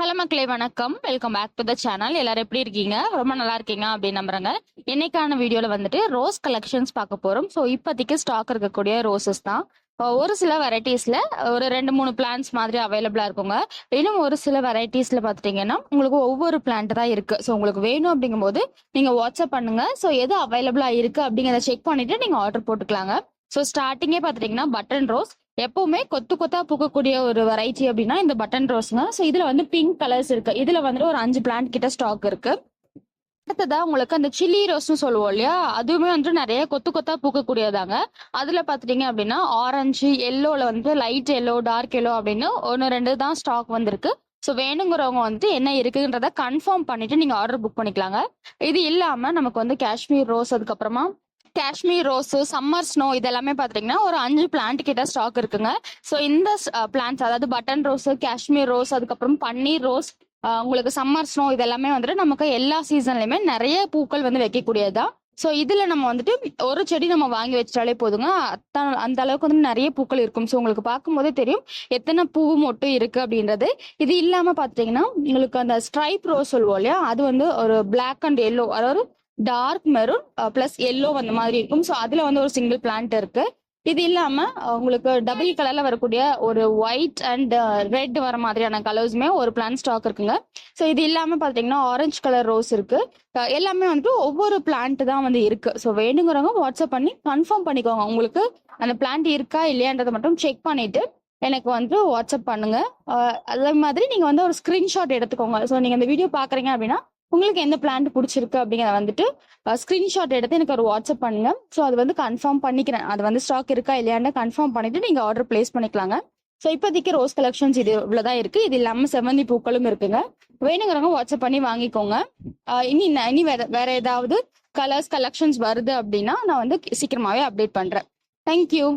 Hello மக்களே வணக்கம். Welcome back to the channel எல்லாரும் எப்படி இருக்கீங்க? ரொம்ப நல்லா இருக்கீங்க அப்படின்னு நம்புறாங்க. இன்னைக்கான வீடியோல வந்துட்டு ரோஸ் கலெக்ஷன்ஸ் பார்க்க போறோம். ஸோ இப்போதைக்கு ஸ்டாக் இருக்கக்கூடிய ரோசஸ் தான். ஒரு சில வெரைட்டிஸ்ல ஒரு ரெண்டு மூணு பிளான்ஸ் மாதிரி அவைலபிளா இருக்குங்க. இன்னும் ஒரு சில வெரைட்டிஸ்ல பார்த்துட்டீங்கன்னா உங்களுக்கு ஒவ்வொரு பிளான்ட் தான் இருக்கு. ஸோ உங்களுக்கு வேணும் அப்படிங்கும்போது நீங்க வாட்ஸ்அப் பண்ணுங்க. ஸோ எது அவைலபிளா இருக்கு அப்படிங்கிறத செக் பண்ணிட்டு நீங்க ஆர்டர் போட்டுக்கலாங்க. ஸோ ஸ்டார்டிங்கே பார்த்துட்டீங்கன்னா பட்டன் ரோஸ் எப்பவுமே கொத்து கொத்தா பூக்கக்கூடிய ஒரு வெரைட்டி அப்படின்னா இந்த பட்டன் ரோஸ்ங்க ஸோ இதுல வந்து பிங்க் கலர்ஸ் இருக்கு. இதுல வந்துட்டு ஒரு அஞ்சு பிளான்ட் கிட்ட ஸ்டாக் இருக்கு. அடுத்ததா உங்களுக்கு அந்த சில்லி ரோஸ்னு சொல்லுவோம் இல்லையா? அதுவுமே வந்துட்டு நிறைய கொத்து கொத்தா பூக்கக்கூடியதாங்க. அதுல பாத்துட்டீங்க அப்படின்னா ஆரஞ்சு எல்லோல வந்து லைட் எல்லோ டார்க் எல்லோ அப்படின்னு ஒன்று ரெண்டு தான் ஸ்டாக் வந்திருக்கு. ஸோ வேணுங்கிறவங்க வந்துட்டு என்ன இருக்குன்றத கன்ஃபார்ம் பண்ணிட்டு நீங்க ஆர்டர் புக் பண்ணிக்கலாங்க. இது இல்லாம நமக்கு வந்து காஷ்மீர் ரோஸ் அதுக்கப்புறமா காஷ்மீர் ரோஸு சம்மர் ஸ்னோ இதெல்லாமே பார்த்தீங்கன்னா ஒரு அஞ்சு பிளான்ட் கிட்ட ஸ்டாக் இருக்குங்க. ஸோ இந்த பிளான்ட்ஸ் அதாவது பட்டன் ரோஸு காஷ்மீர் ரோஸ் அதுக்கப்புறம் பன்னீர் ரோஸ் உங்களுக்கு சம்மர் ஸ்னோ இதெல்லாமே வந்துட்டு நமக்கு எல்லா சீசன்லையுமே நிறைய பூக்கள் வந்து வைக்கக்கூடியதுதான். ஸோ இதில் நம்ம வந்துட்டு ஒரு செடி நம்ம வாங்கி வச்சிட்டாலே போதுங்க. அத்தான் அந்த அளவுக்கு வந்து நிறைய பூக்கள் இருக்கும். ஸோ உங்களுக்கு பார்க்கும்போதே தெரியும் எத்தனை பூ மட்டும் இருக்கு அப்படின்றது. இது இல்லாமல் பார்த்தீங்கன்னா உங்களுக்கு அந்த ஸ்ட்ரைப் ரோஸ் சொல்லுவோம் இல்லையா? அது வந்து ஒரு பிளாக் அண்ட் எல்லோ அதாவது டார்க் மெரூன் பிளஸ் எல்லோ அந்த மாதிரி இருக்கும். ஸோ அதுல வந்து ஒரு சிங்கிள் பிளான்ட் இருக்கு. இது இல்லாம uh, உங்களுக்கு டபுள் கலர்ல வரக்கூடிய ஒரு ஒயிட் அண்ட் ரெட் வர மாதிரியான கலர்ஸுமே ஒரு பிளான் ஸ்டாக் இருக்குங்க. ஸோ இது இல்லாம பாத்தீங்கன்னா ஆரஞ்சு கலர் ரோஸ் இருக்கு. Uh, எல்லாமே வந்துட்டு ஒவ்வொரு பிளான்ட் தான் வந்து இருக்கு. ஸோ வேணுங்கிறவங்க வாட்ஸ்அப் பண்ணி கன்ஃபார்ம் பண்ணிக்கோங்க. உங்களுக்கு அந்த பிளான்ட் இருக்கா இல்லையான்றதை மட்டும் செக் பண்ணிட்டு எனக்கு வந்து வாட்ஸ்அப் பண்ணுங்க. Uh, அதே மாதிரி நீங்க வந்து ஒரு ஸ்கிரீன்ஷாட் எடுத்துக்கோங்க. ஸோ நீங்க இந்த வீடியோ பாக்குறீங்க அப்படின்னா உங்களுக்கு எந்த பிளான்ட் பிடிச்சிருக்கு அப்படிங்கிறத வந்துட்டு ஸ்கிரீன்ஷாட் எடுத்து எனக்கு ஒரு வாட்ஸ்அப் பண்ணுங்க. ஸோ அது வந்து கன்ஃபார்ம் பண்ணிக்கிறேன். அது வந்து ஸ்டாக் இருக்கா இல்லையான்னு கன்ஃபார்ம் பண்ணிட்டு நீங்க ஆர்டர் பிளேஸ் பண்ணிக்கலாங்க. ஸோ இப்போதைக்கு ரோஸ் கலெக்ஷன்ஸ் இது இவ்வளோதான் இருக்கு. இது இல்லாம செவந்தி பூக்களும் இருக்குங்க. வேணுங்கிறவங்க வாட்ஸ்அப் பண்ணி வாங்கிக்கோங்க. இனி இனி வேற வேற ஏதாவது கலர்ஸ் கலெக்ஷன்ஸ் வருது அப்படின்னா நான் வந்து சீக்கிரமாவே அப்டேட் பண்றேன். தேங்க்யூ